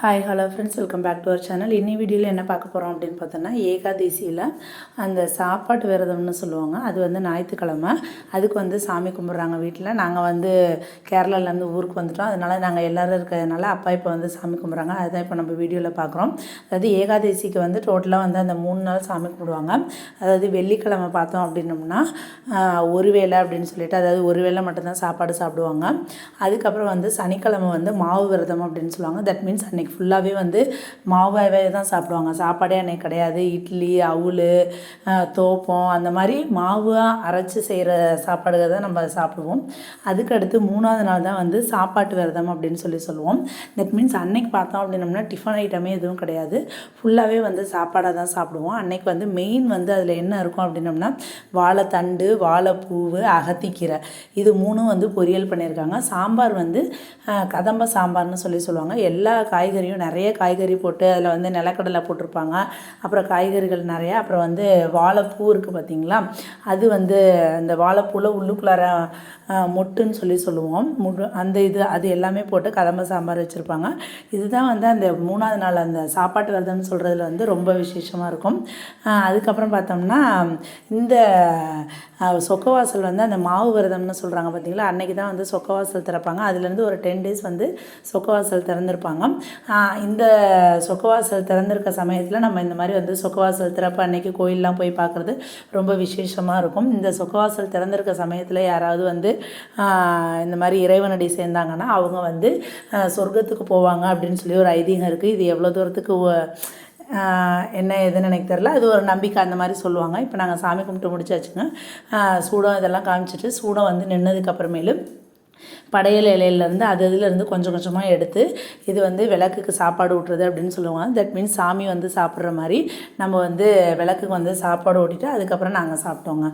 Hi hello friends welcome back to our channel இன்னி வீடியோவில் என்ன பார்க்க போகிறோம் அப்படின்னு பார்த்தோன்னா ஏகாதசியில் அந்த சாப்பாட்டு விரதம்னு சொல்லுவாங்க. அது வந்து ஞாயிற்றுக்கிழமை. அதுக்கு வந்து சாமி கும்பிட்றாங்க வீட்டில் நாங்கள் வந்து கேரளாலேருந்து ஊருக்கு வந்துட்டோம். அதனால் நாங்கள் எல்லோரும் இருக்கிறதுனால அப்பா இப்போ வந்து சாமி கும்பிட்றாங்க. அதுதான் இப்போ நம்ம வீடியோவில் பார்க்குறோம். அதாவது ஏகாதசிக்கு வந்து டோட்டலாக வந்து அந்த மூணு நாள் சாமி கும்பிடுவாங்க. அதாவது வெள்ளிக்கிழமை பார்த்தோம் அப்படின்னோம்னா ஒரு வேளை அப்படின்னு சொல்லிட்டு அதாவது ஒரு வேளை மட்டும்தான் சாப்பாடு சாப்பிடுவாங்க. அதுக்கப்புறம் வந்து சனிக்கிழமை வந்து மாவு விரதம் அப்படின்னு சொல்லுவாங்க. தட் மீன்ஸ் அன்றைக்கி ஃபுல்லாகவே வந்து மாவாவே தான் சாப்பிடுவாங்க. சாப்பாடே அன்றைக்கி கிடையாது. இட்லி அவுல் தோப்பம் அந்த மாதிரி மாவாக அரைச்சி செய்கிற சாப்பாடுகள் தான் நம்ம சாப்பிடுவோம். அதுக்கடுத்து மூணாவது நாள் தான் வந்து சாப்பாட்டு விரதம் அப்படின்னு சொல்லி சொல்லுவோம். தட் மீன்ஸ் அன்னைக்கு பார்த்தோம் அப்படின்னம்னா டிஃபன் ஐட்டமே எதுவும் கிடையாது. ஃபுல்லாகவே வந்து சாப்பாடாக தான் சாப்பிடுவோம். அன்னைக்கு வந்து மெயின் வந்து அதில் என்ன இருக்கும் அப்படின்னம்னா வாழைத்தண்டு வாழைப்பூவு அகத்திக்கீரை. இது மூணும் வந்து பொரியல் பண்ணியிருக்காங்க. சாம்பார் வந்து கதம்ப சாம்பார்னு சொல்லி சொல்லுவாங்க. எல்லா காய்கறியும் நிறைய காய்கறி போட்டு அதில் வந்து நிலக்கடலை போட்டிருப்பாங்க. அப்புறம் காய்கறிகள் நிறையா. அப்புறம் வந்து வாழைப்பூ இருக்குது பார்த்திங்களா? அது வந்து அந்த வாழைப்பூவில் உள்ளுக்குள்ளார மொட்டுன்னு சொல்லி சொல்லுவோம். முட்டு அந்த இது அது எல்லாமே போட்டு கதம்ப சாம்பார் வச்சுருப்பாங்க. இதுதான் வந்து அந்த மூணாவது நாள் அந்த சாப்பாட்டு விரதம்னு சொல்கிறதுல வந்து ரொம்ப விசேஷமாக இருக்கும். அதுக்கப்புறம் பார்த்தோம்னா இந்த சொக்கவாசல் வந்து அந்த மாவு விரதம்னு சொல்கிறாங்க பார்த்தீங்களா? அன்றைக்கி தான் வந்து சொக்கவாசல் திறப்பாங்க. அதுலேருந்து ஒரு டென் டேஸ் வந்து சொக்கவாசல் திறந்துருப்பாங்க. இந்த சொக்கவாசல் திறந்திருக்க சமயத்தில் நம்ம இந்த மாதிரி வந்து சொக்கவாசல் திறப்பு அன்னைக்கு கோயிலெலாம் போய் பார்க்குறது ரொம்ப விசேஷமாக இருக்கும். இந்த சொக்கவாசல் திறந்திருக்க சமயத்தில் யாராவது வந்து இந்த மாதிரி இறைவனடி சேர்ந்தாங்கன்னா அவங்க வந்து சொர்க்கத்துக்கு போவாங்க அப்படின்னு சொல்லி ஒரு ஐதீகம் இருக்குது இது எவ்வளோ தூரத்துக்கு என்ன எதுன்னு எனக்கு தெரில அது ஒரு நம்பிக்கை அந்த மாதிரி சொல்லுவாங்க. இப்போ நாங்கள் சாமி கும்பிட்டு முடிச்சாச்சுங்க. சூடம் இதெல்லாம் காமிச்சிட்டு சூடம் வந்து நின்னதுக்கப்புறமேலும் படையல் இலையிலேருந்து அது இதுலேருந்து கொஞ்சம் கொஞ்சமாக எடுத்து இது வந்து விளக்குக்கு சாப்பாடு ஊட்டுறது அப்படின்னு சொல்லுவாங்க. தட் மீன்ஸ் சாமி வந்து சாப்பிட்ற மாதிரி நம்ம வந்து விளக்குக்கு வந்து சாப்பாடு ஊட்டிட்டு அதுக்கப்புறம் நாங்கள் சாப்பிட்டோங்க.